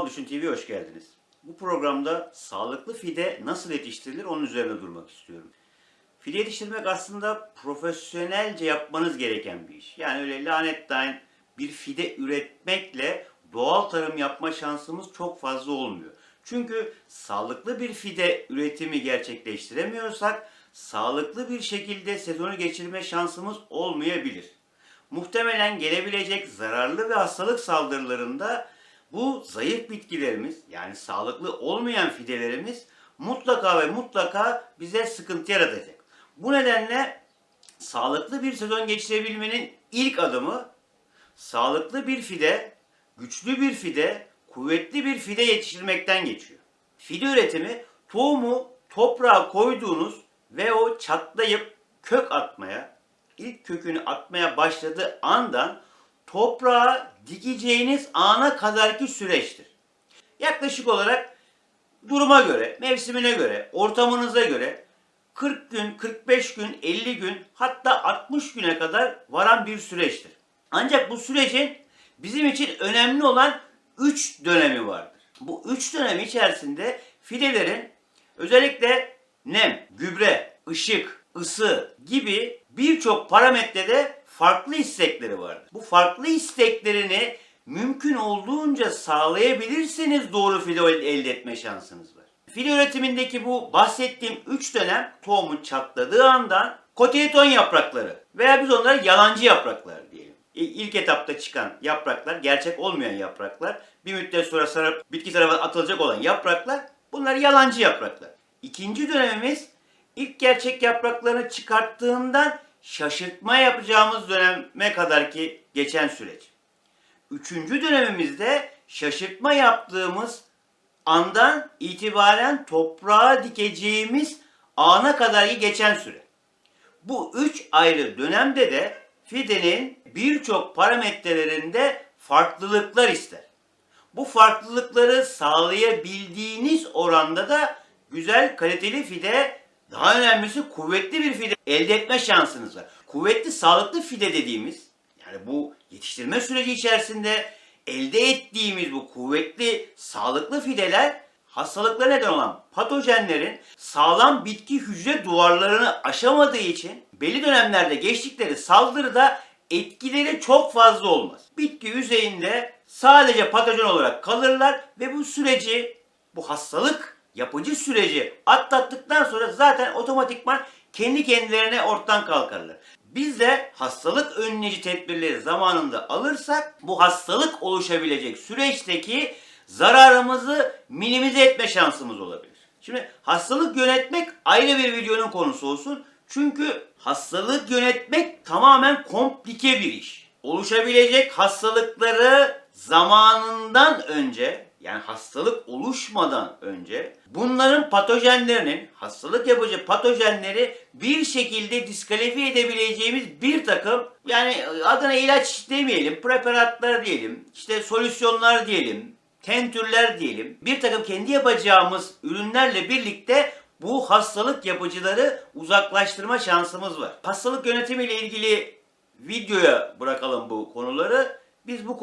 Doğal Düşün TV'ye hoş geldiniz. Bu programda sağlıklı fide nasıl yetiştirilir onun üzerine durmak istiyorum. Fide yetiştirmek aslında profesyonelce yapmanız gereken bir iş. Yani öyle lanetten bir fide üretmekle doğal tarım yapma şansımız çok fazla olmuyor. Çünkü sağlıklı bir fide üretimi gerçekleştiremiyorsak sağlıklı bir şekilde sezonu geçirme şansımız olmayabilir. Muhtemelen gelebilecek zararlı ve hastalık saldırılarında bu zayıf bitkilerimiz yani sağlıklı olmayan fidelerimiz mutlaka ve mutlaka bize sıkıntı yaratacak. Bu nedenle sağlıklı bir sezon geçirebilmenin ilk adımı sağlıklı bir fide, güçlü bir fide, kuvvetli bir fide yetiştirmekten geçiyor. Fide üretimi tohumu toprağa koyduğunuz ve o çatlayıp kök atmaya, ilk kökünü atmaya başladığı andan toprağa dikeceğiniz ana kadarki süreçtir. Yaklaşık olarak duruma göre, mevsimine göre, ortamınıza göre 40 gün, 45 gün, 50 gün hatta 60 güne kadar varan bir süreçtir. Ancak bu sürecin bizim için önemli olan 3 dönemi vardır. Bu 3 dönem içerisinde fidelerin özellikle nem, gübre, ışık, ısı gibi birçok parametrede farklı istekleri vardır. Bu farklı isteklerini mümkün olduğunca sağlayabilirseniz doğru fide elde etme şansınız var. Fide üretimindeki bu bahsettiğim 3 dönem tohumun çatladığı andan kotileton yaprakları veya biz onlara yalancı yapraklar diyelim. İlk etapta çıkan yapraklar, gerçek olmayan yapraklar, bir müddet sonra sarıp bitki tarafından atılacak olan yapraklar, bunlar yalancı yapraklar. İkinci dönemimiz ilk gerçek yapraklarını çıkarttığından şaşırtma yapacağımız döneme kadar ki geçen süreç. Üçüncü dönemimizde şaşırtma yaptığımız andan itibaren toprağa dikeceğimiz ana kadar ki geçen süre. Bu üç ayrı dönemde de fidenin birçok parametrelerinde farklılıklar ister. Bu farklılıkları sağlayabildiğiniz oranda da güzel kaliteli fide, daha önemlisi kuvvetli bir fide elde etme şansınız var. Kuvvetli sağlıklı fide dediğimiz yani bu yetiştirme süreci içerisinde elde ettiğimiz bu kuvvetli sağlıklı fideler hastalıklara neden olan patojenlerin sağlam bitki hücre duvarlarını aşamadığı için belli dönemlerde geçtikleri saldırıda etkileri çok fazla olmaz. Bitki yüzeyinde sadece patojen olarak kalırlar ve bu süreci, bu hastalık yapıcı süreci atlattıktan sonra zaten otomatikman kendi kendilerine ortadan kalkarlar. Biz de hastalık önleyici tedbirleri zamanında alırsak bu hastalık oluşabilecek süreçteki zararımızı minimize etme şansımız olabilir. Şimdi hastalık yönetmek ayrı bir videonun konusu olsun. Çünkü hastalık yönetmek tamamen komplike bir iş. Oluşabilecek hastalıkları zamanından önce yani hastalık oluşmadan önce bunların patojenlerinin hastalık yapıcı patojenleri bir şekilde diskalifiye edebileceğimiz bir takım yani adına ilaç demeyelim preparatlar diyelim işte solüsyonlar diyelim tentürler diyelim bir takım kendi yapacağımız ürünlerle birlikte bu hastalık yapıcıları uzaklaştırma şansımız var. Hastalık yönetimiyle ilgili videoya bırakalım bu konuları. Biz bu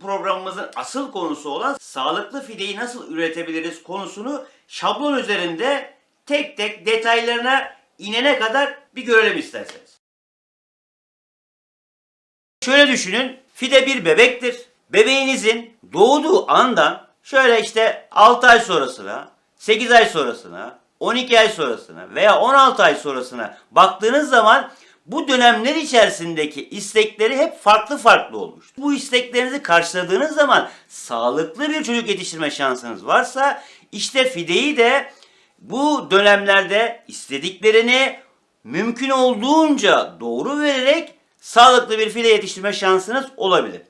programımızın asıl konusu olan sağlıklı fideyi nasıl üretebiliriz konusunu şablon üzerinde tek tek detaylarına inene kadar bir görelim isterseniz. Şöyle düşünün, fide bir bebektir. Bebeğinizin doğduğu andan şöyle işte 6 ay sonrasına, 8 ay sonrasına, 12 ay sonrasına veya 16 ay sonrasına baktığınız zaman bu dönemler içerisindeki istekleri hep farklı farklı olmuş. Bu isteklerinizi karşıladığınız zaman sağlıklı bir çocuk yetiştirme şansınız varsa işte fideyi de bu dönemlerde istediklerini mümkün olduğunca doğru vererek sağlıklı bir fide yetiştirme şansınız olabilir.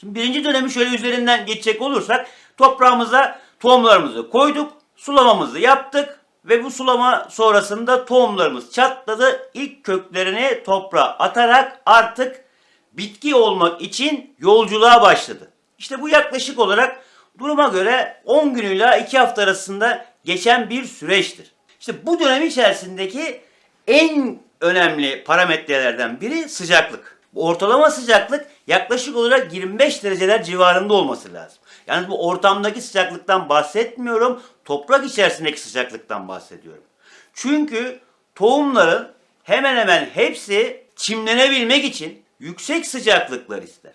Şimdi birinci dönemi şöyle üzerinden geçecek olursak toprağımıza tohumlarımızı koyduk, sulamamızı yaptık ve bu sulama sonrasında tohumlarımız çatladı. İlk köklerini toprağa atarak artık bitki olmak için yolculuğa başladı. İşte bu yaklaşık olarak duruma göre 10 günüyle 2 hafta arasında geçen bir süreçtir. İşte bu dönem içerisindeki en önemli parametrelerden biri sıcaklık. Ortalama sıcaklık yaklaşık olarak 25 dereceler civarında olması lazım. Yani bu ortamdaki sıcaklıktan bahsetmiyorum, toprak içerisindeki sıcaklıktan bahsediyorum. Çünkü tohumların hemen hemen hepsi çimlenebilmek için yüksek sıcaklıklar ister.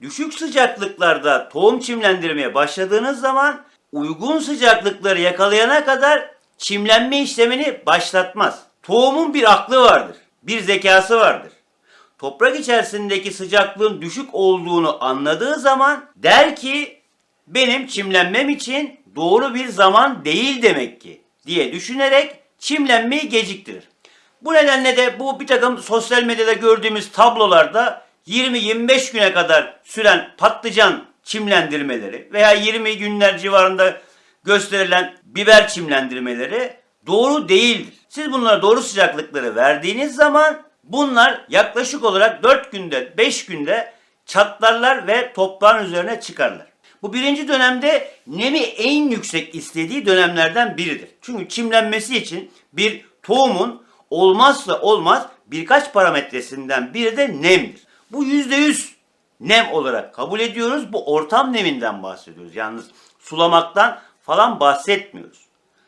Düşük sıcaklıklarda tohum çimlendirmeye başladığınız zaman uygun sıcaklıkları yakalayana kadar çimlenme işlemini başlatmaz. Tohumun bir aklı vardır, bir zekası vardır. Toprak içerisindeki sıcaklığın düşük olduğunu anladığı zaman der ki benim çimlenmem için doğru bir zaman değil demek ki diye düşünerek çimlenmeyi geciktirir. Bu nedenle de bu bir takım sosyal medyada gördüğümüz tablolarda 20-25 güne kadar süren patlıcan çimlendirmeleri veya 20 günler civarında gösterilen biber çimlendirmeleri doğru değildir. Siz bunlara doğru sıcaklıkları verdiğiniz zaman bunlar yaklaşık olarak 4 günde 5 günde çatlarlar ve toprağın üzerine çıkarlar. Bu birinci dönemde nemi en yüksek istediği dönemlerden biridir. Çünkü çimlenmesi için bir tohumun olmazsa olmaz birkaç parametresinden biri de nemdir. Bu %100 nem olarak kabul ediyoruz. Bu ortam neminden bahsediyoruz. Yalnız sulamaktan falan bahsetmiyoruz.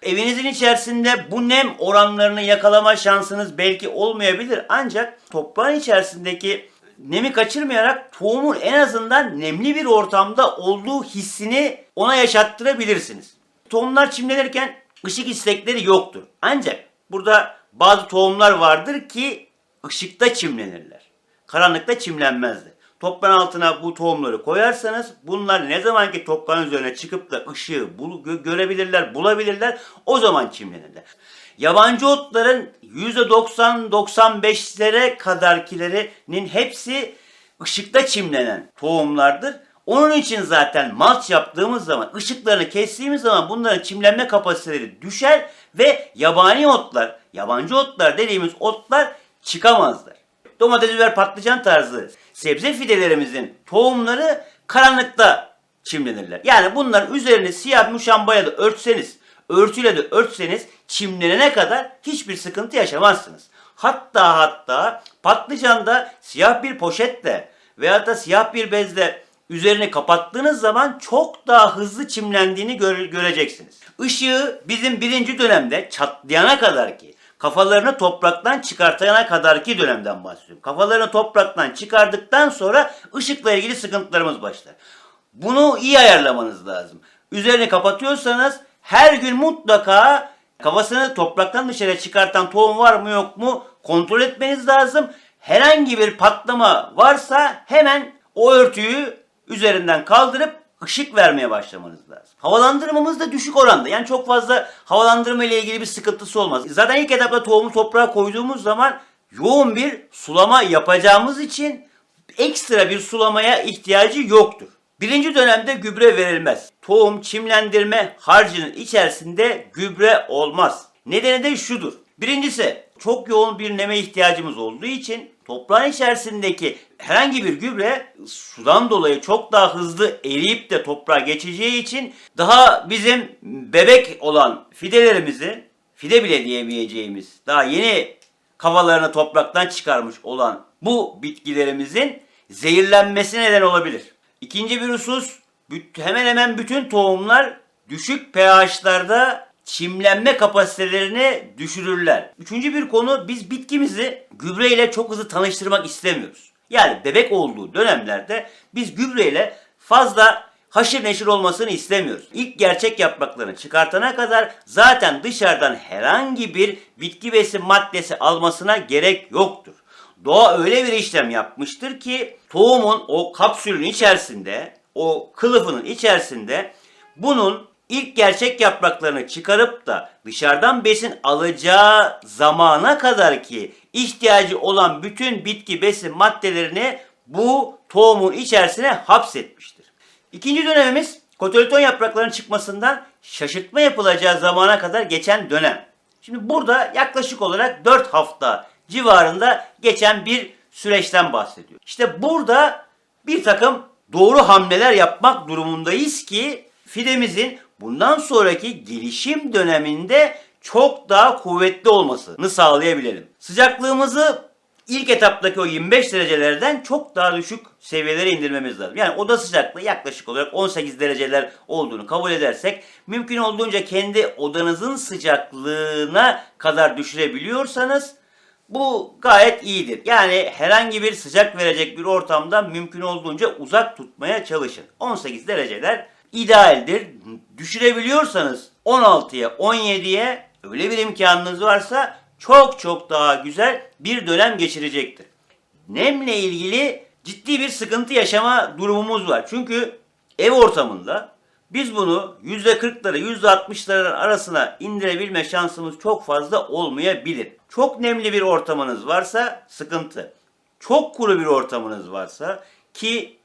Evinizin içerisinde bu nem oranlarını yakalama şansınız belki olmayabilir. Ancak toprağın içerisindeki nemi kaçırmayarak tohumun en azından nemli bir ortamda olduğu hissini ona yaşattırabilirsiniz. Tohumlar çimlenirken ışık istekleri yoktur. Ancak burada bazı tohumlar vardır ki ışıkta çimlenirler. Karanlıkta çimlenmezler. Toprağın altına bu tohumları koyarsanız bunlar ne zaman ki toprağın üzerine çıkıp da ışığı bul- gö- görebilirler, bulabilirler o zaman çimlenirler. Yabancı otların %90-95'lere kadarkilerinin hepsi ışıkta çimlenen tohumlardır. Onun için zaten malç yaptığımız zaman, ışıklarını kestiğimiz zaman bunların çimlenme kapasiteleri düşer ve yabani otlar, yabancı otlar dediğimiz otlar çıkamazlar. Domates, biber, patlıcan tarzı sebze fidelerimizin tohumları karanlıkta çimlenirler. Yani bunların üzerini siyah muşambaya da örtseniz, örtüyle de örtseniz çimlenene kadar hiçbir sıkıntı yaşamazsınız. Hatta hatta patlıcanda siyah bir poşetle veyahut da siyah bir bezle üzerini kapattığınız zaman çok daha hızlı çimlendiğini göre- göreceksiniz. Işığı bizim birinci dönemde çatlayana kadar ki kafalarını topraktan çıkartana kadarki dönemden bahsediyorum. Kafalarını topraktan çıkardıktan sonra ışıkla ilgili sıkıntılarımız başlar. Bunu iyi ayarlamanız lazım. Üzerini kapatıyorsanız her gün mutlaka kafasını topraktan dışarı çıkartan tohum var mı yok mu kontrol etmeniz lazım. Herhangi bir patlama varsa hemen o örtüyü üzerinden kaldırıp ışık vermeye başlamanız lazım. Havalandırmamız da düşük oranda. Yani çok fazla havalandırma ile ilgili bir sıkıntısı olmaz. Zaten ilk etapta tohumu toprağa koyduğumuz zaman yoğun bir sulama yapacağımız için ekstra bir sulamaya ihtiyacı yoktur. Birinci dönemde gübre verilmez. Tohum çimlendirme harcının içerisinde gübre olmaz. Nedeni de şudur. Birincisi çok yoğun bir neme ihtiyacımız olduğu için toprağın içerisindeki herhangi bir gübre sudan dolayı çok daha hızlı eriyip de toprağa geçeceği için daha bizim bebek olan fidelerimizi fide bile diyemeyeceğimiz daha yeni kafalarını topraktan çıkarmış olan bu bitkilerimizin zehirlenmesine neden olabilir. İkinci bir husus hemen hemen bütün tohumlar düşük pH'larda çimlenme kapasitelerini düşürürler. Üçüncü bir konu biz bitkimizi gübreyle çok hızlı tanıştırmak istemiyoruz. Yani bebek olduğu dönemlerde biz gübreyle fazla haşır neşir olmasını istemiyoruz. İlk gerçek yapraklarını çıkartana kadar zaten dışarıdan herhangi bir bitki besin maddesi almasına gerek yoktur. Doğa öyle bir işlem yapmıştır ki tohumun o kapsülün içerisinde, o kılıfının içerisinde bunun ilk gerçek yapraklarını çıkarıp da dışarıdan besin alacağı zamana kadar ki ihtiyacı olan bütün bitki besin maddelerini bu tohumun içerisine hapsetmiştir. İkinci dönemimiz kotoleton yapraklarının çıkmasından şaşırtma yapılacağı zamana kadar geçen dönem. Şimdi burada yaklaşık olarak 4 hafta civarında geçen bir süreçten bahsediyor. İşte burada bir takım doğru hamleler yapmak durumundayız ki fidemizin bundan sonraki gelişim döneminde çok daha kuvvetli olmasını sağlayabilelim. Sıcaklığımızı ilk etaptaki o 25 derecelerden çok daha düşük seviyelere indirmemiz lazım. Yani oda sıcaklığı yaklaşık olarak 18 dereceler olduğunu kabul edersek mümkün olduğunca kendi odanızın sıcaklığına kadar düşürebiliyorsanız bu gayet iyidir. Yani herhangi bir sıcak verecek bir ortamdan mümkün olduğunca uzak tutmaya çalışın. 18 dereceler idealdir. Düşürebiliyorsanız 16'ya 17'ye öyle bir imkanınız varsa çok çok daha güzel bir dönem geçirecektir. Nemle ilgili ciddi bir sıkıntı yaşama durumumuz var. Çünkü ev ortamında biz bunu %40'lara %60'ların arasına indirebilme şansımız çok fazla olmayabilir. Çok nemli bir ortamınız varsa sıkıntı. Çok kuru bir ortamınız varsa ki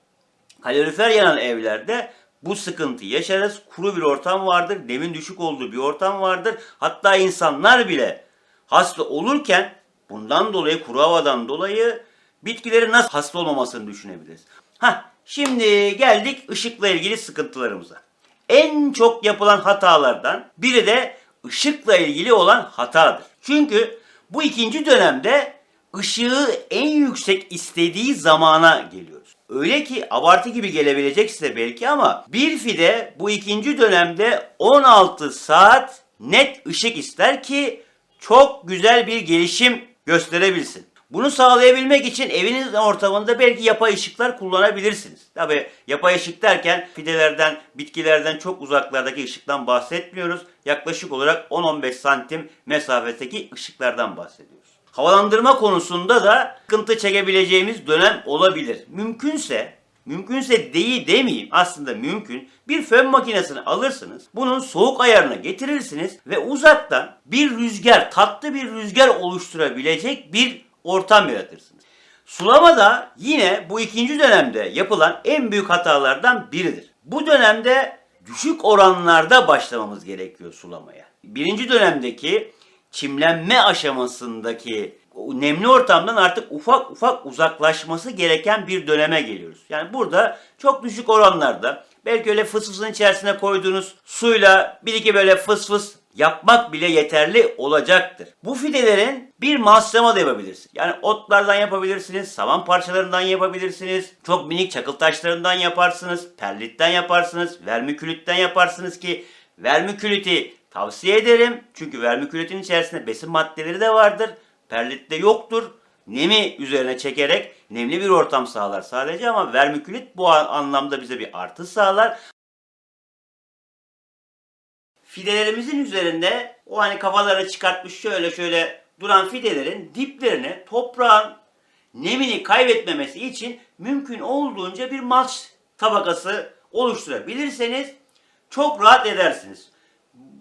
kalorifer yanan evlerde bu sıkıntı yaşarız. Kuru bir ortam vardır. Nemin düşük olduğu bir ortam vardır. Hatta insanlar bile hasta olurken bundan dolayı kuru havadan dolayı bitkilerin nasıl hasta olmamasını düşünebiliriz. Hah şimdi geldik ışıkla ilgili sıkıntılarımıza. En çok yapılan hatalardan biri de ışıkla ilgili olan hatadır. Çünkü bu ikinci dönemde ışığı en yüksek istediği zamana geliyoruz. Öyle ki abartı gibi gelebilecek size belki ama bir fide bu ikinci dönemde 16 saat net ışık ister ki çok güzel bir gelişim gösterebilsin. Bunu sağlayabilmek için evinizin ortamında belki yapay ışıklar kullanabilirsiniz. Tabi yapay ışık derken fidelerden, bitkilerden çok uzaklardaki ışıktan bahsetmiyoruz. Yaklaşık olarak 10-15 santim mesafedeki ışıklardan bahsediyoruz. Havalandırma konusunda da sıkıntı çekebileceğimiz dönem olabilir. Mümkünse Mümkünse değil demeyeyim aslında mümkün. Bir fön makinesini alırsınız. Bunun soğuk ayarına getirirsiniz ve uzaktan bir rüzgar, tatlı bir rüzgar oluşturabilecek bir ortam yaratırsınız. Sulama da yine bu ikinci dönemde yapılan en büyük hatalardan biridir. Bu dönemde düşük oranlarda başlamamız gerekiyor sulamaya. Birinci dönemdeki çimlenme aşamasındaki nemli ortamdan artık ufak ufak uzaklaşması gereken bir döneme geliyoruz. Yani burada çok düşük oranlarda belki öyle fıs fısın içerisine koyduğunuz suyla bir iki böyle fıs fıs yapmak bile yeterli olacaktır. Bu fidelerin bir mahsama da yapabilirsiniz. Yani otlardan yapabilirsiniz, saman parçalarından yapabilirsiniz, çok minik çakıl taşlarından yaparsınız, perlitten yaparsınız, vermikülitten yaparsınız ki vermiküliti tavsiye ederim. Çünkü vermikülitin içerisinde besin maddeleri de vardır. Perlitte yoktur. Nemi üzerine çekerek nemli bir ortam sağlar sadece ama vermikülit bu anlamda bize bir artı sağlar. Fidelerimizin üzerinde o hani kafaları çıkartmış şöyle şöyle duran fidelerin diplerine toprağın nemini kaybetmemesi için mümkün olduğunca bir malç tabakası oluşturabilirseniz çok rahat edersiniz.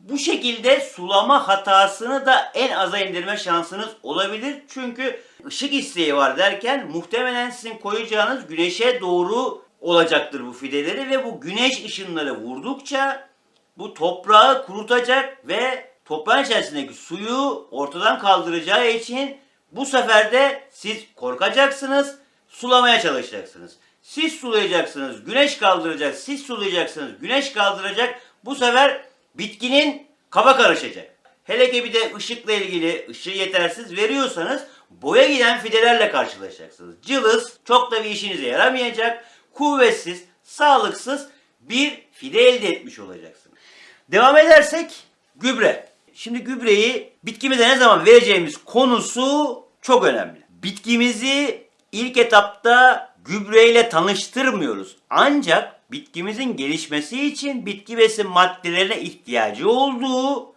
Bu şekilde sulama hatasını da en aza indirme şansınız olabilir. Çünkü ışık isteği var derken muhtemelen sizin koyacağınız güneşe doğru olacaktır bu fideleri ve bu güneş ışınları vurdukça bu toprağı kurutacak ve toprağın içerisindeki suyu ortadan kaldıracağı için bu sefer de siz korkacaksınız, sulamaya çalışacaksınız. Siz sulayacaksınız, güneş kaldıracak, siz sulayacaksınız, güneş kaldıracak. Bu sefer bitkinin kaba karışacak. Hele ki bir de ışıkla ilgili ışığı yetersiz veriyorsanız boya giden fidelerle karşılaşacaksınız. Cılız çok da bir işinize yaramayacak, kuvvetsiz, sağlıksız bir fide elde etmiş olacaksınız. Devam edersek gübre. Şimdi gübreyi bitkimize ne zaman vereceğimiz konusu çok önemli. Bitkimizi ilk etapta gübreyle tanıştırmıyoruz. Ancak bitkimizin gelişmesi için bitki besin maddelerine ihtiyacı olduğu,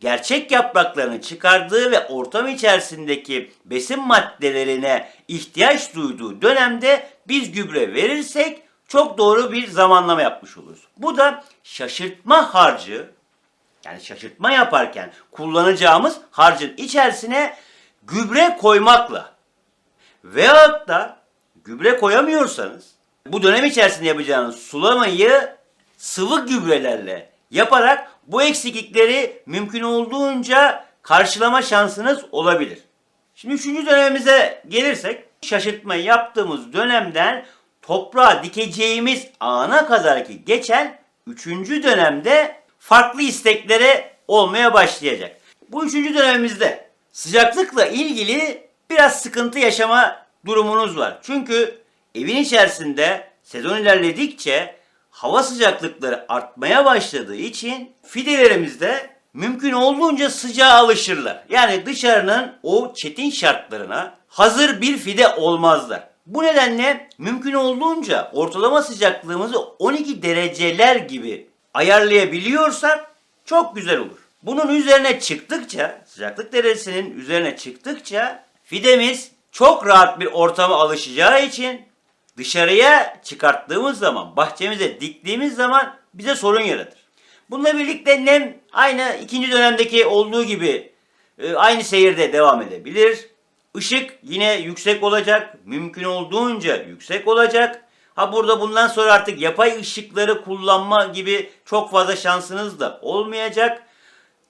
gerçek yapraklarını çıkardığı ve ortam içerisindeki besin maddelerine ihtiyaç duyduğu dönemde biz gübre verirsek çok doğru bir zamanlama yapmış oluruz. Bu da şaşırtma harcı yani şaşırtma yaparken kullanacağımız harcın içerisine gübre koymakla veyahut da gübre koyamıyorsanız bu dönem içerisinde yapacağınız sulamayı sıvı gübrelerle yaparak bu eksiklikleri mümkün olduğunca karşılama şansınız olabilir. Şimdi üçüncü dönemimize gelirsek şaşırtmayı yaptığımız dönemden toprağa dikeceğimiz ana kadar ki geçen üçüncü dönemde farklı isteklere olmaya başlayacak. Bu üçüncü dönemimizde sıcaklıkla ilgili biraz sıkıntı yaşama durumunuz var. Çünkü evin içerisinde sezon ilerledikçe hava sıcaklıkları artmaya başladığı için fidelerimizde mümkün olduğunca sıcağa alışırlar. Yani dışarının o çetin şartlarına hazır bir fide olmazlar. Bu nedenle mümkün olduğunca ortalama sıcaklığımızı 12 dereceler gibi ayarlayabiliyorsak çok güzel olur. Bunun üzerine çıktıkça, sıcaklık derecesinin üzerine çıktıkça fidemiz çok rahat bir ortama alışacağı için dışarıya çıkarttığımız zaman, bahçemize diktiğimiz zaman bize sorun yaratır. Bununla birlikte nem aynı ikinci dönemdeki olduğu gibi e, aynı seyirde devam edebilir. Işık yine yüksek olacak, mümkün olduğunca yüksek olacak. Ha burada bundan sonra artık yapay ışıkları kullanma gibi çok fazla şansınız da olmayacak.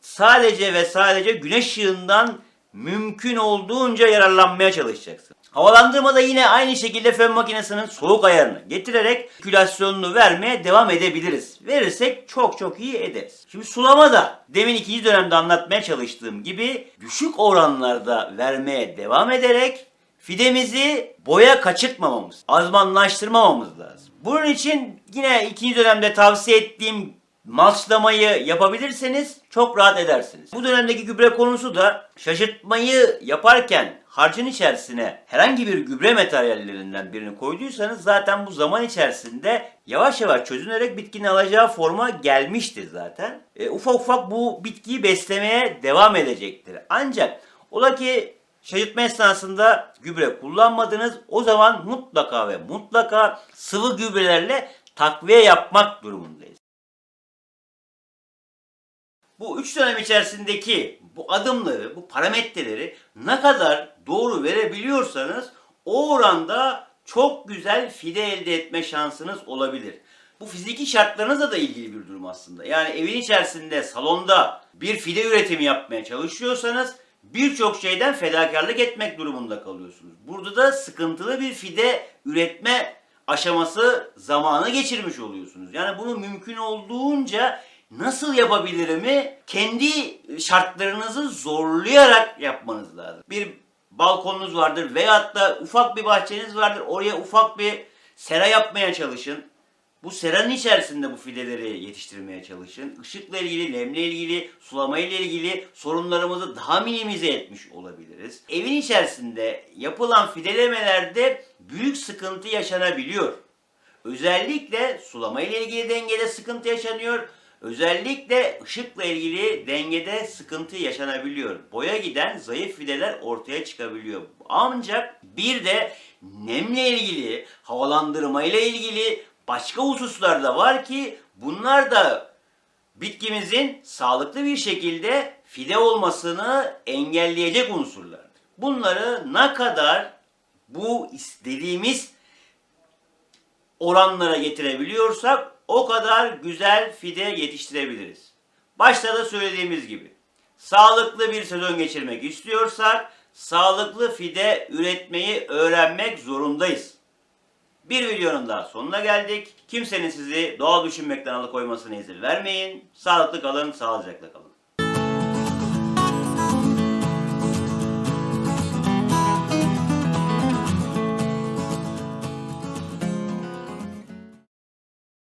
Sadece ve sadece güneş ışığından mümkün olduğunca yararlanmaya çalışacaksın. Havalandırmada yine aynı şekilde fön makinesinin soğuk ayarını getirerek sirkülasyonunu vermeye devam edebiliriz. Verirsek çok çok iyi ederiz. Şimdi sulama da demin ikinci dönemde anlatmaya çalıştığım gibi düşük oranlarda vermeye devam ederek fidemizi boya kaçırtmamamız, azmanlaştırmamamız lazım. Bunun için yine ikinci dönemde tavsiye ettiğim malçlamayı yapabilirseniz çok rahat edersiniz. Bu dönemdeki gübre konusu da şaşırtmayı yaparken harcın içerisine herhangi bir gübre materyallerinden birini koyduysanız zaten bu zaman içerisinde yavaş yavaş çözünerek bitkinin alacağı forma gelmiştir zaten. E, ufak ufak bu bitkiyi beslemeye devam edecektir. Ancak ola ki şaşırtma esnasında gübre kullanmadınız. O zaman mutlaka ve mutlaka sıvı gübrelerle takviye yapmak durumundayız. Bu üç dönem içerisindeki bu adımları, bu parametreleri ne kadar doğru verebiliyorsanız o oranda çok güzel fide elde etme şansınız olabilir. Bu fiziki şartlarınızla da ilgili bir durum aslında. Yani evin içerisinde, salonda bir fide üretimi yapmaya çalışıyorsanız birçok şeyden fedakarlık etmek durumunda kalıyorsunuz. Burada da sıkıntılı bir fide üretme aşaması zamanı geçirmiş oluyorsunuz. Yani bunu mümkün olduğunca nasıl yapabilirimi kendi şartlarınızı zorlayarak yapmanız lazım. Bir balkonunuz vardır veyahut da ufak bir bahçeniz vardır. Oraya ufak bir sera yapmaya çalışın. Bu seranın içerisinde bu fideleri yetiştirmeye çalışın. Işıkla ilgili, nemle ilgili, sulama ile ilgili sorunlarımızı daha minimize etmiş olabiliriz. Evin içerisinde yapılan fidelemelerde büyük sıkıntı yaşanabiliyor. Özellikle sulama ile ilgili dengede sıkıntı yaşanıyor. Özellikle ışıkla ilgili dengede sıkıntı yaşanabiliyor. Boya giden zayıf fideler ortaya çıkabiliyor. Ancak bir de nemle ilgili, havalandırma ile ilgili başka hususlar da var ki bunlar da bitkimizin sağlıklı bir şekilde fide olmasını engelleyecek unsurlardır. Bunları ne kadar bu istediğimiz oranlara getirebiliyorsak o kadar güzel fide yetiştirebiliriz. Başta da söylediğimiz gibi sağlıklı bir sezon geçirmek istiyorsak sağlıklı fide üretmeyi öğrenmek zorundayız. Bir videonun daha sonuna geldik. Kimsenin sizi doğal düşünmekten alıkoymasına izin vermeyin. Sağlıklı kalın, sağlıcakla kalın.